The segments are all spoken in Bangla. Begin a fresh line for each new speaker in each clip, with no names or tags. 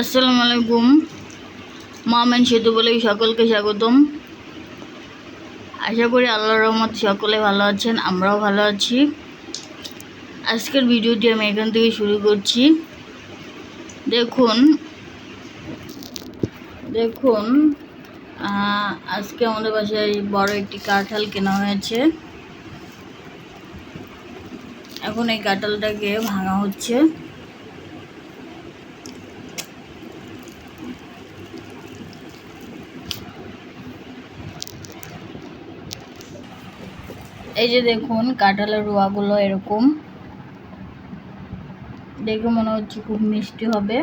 আসসালামু আলাইকুম। মামেন সেতু বলে সকলকে স্বাগতম। আশা করি আল্লাহর রহমত সকলে ভালো আছেন, আমরাও ভালো আছি। আজকের ভিডিওটি আমি এখান থেকে শুরু করছি। দেখুন দেখুন আজকে আমাদের বাসায় বড় একটি কাঁঠাল কেনা হয়েছে। এখন এই কাঁঠালটাকে ভাঙা হচ্ছে। এই যে দেখুন, কাঁঠালের রোয়াগুলো এরকম। দেখে মনে হচ্ছে খুব মিষ্টি হবে।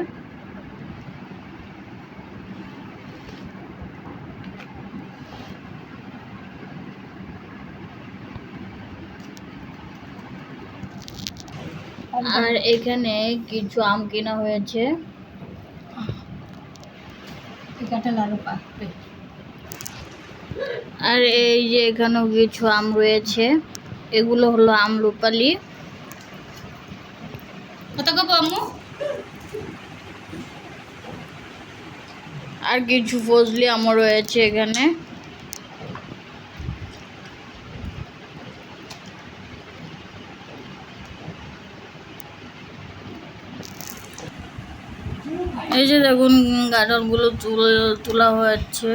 আর এখানে কিছু আম কেনা হয়েছে।
কাঁঠাল আরও পাকবে।
আর এই যে এখানেও কিছু আম রয়েছে। এগুলো হলো আমরুপালি
কত কব আম্মু?
আর কিছু ফজলি আমও রয়েছে এখানে। এই যে দেখুন গার্ডনগুলো তুল, তোলা হয়েছে।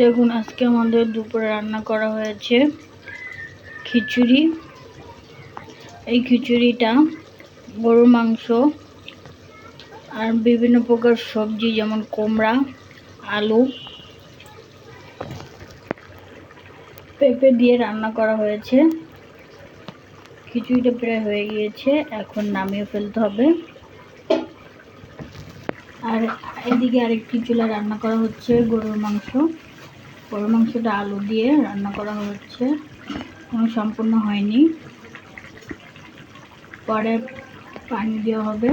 দেখুন, আজকে আমাদের দুপুরে রান্না করা হয়েছে খিচুড়ি। এই খিচুড়িটা গরুর মাংস আর বিভিন্ন প্রকার সবজি, যেমন কুমড়া, আলু পেঁপে দিয়ে রান্না করা হয়েছে। খিচুড়িটা প্রায় হয়ে গিয়েছে, এখন নামিয়ে ফেলতে হবে। আর এদিকে আরেকটি চুলা রান্না করা হচ্ছে গরুর মাংস। গরুর মাংসটা আলু দিয়ে রান্না করা হচ্ছে। কোনো সম্পূর্ণ হয়নি। পরে পানি দেওয়া হবে।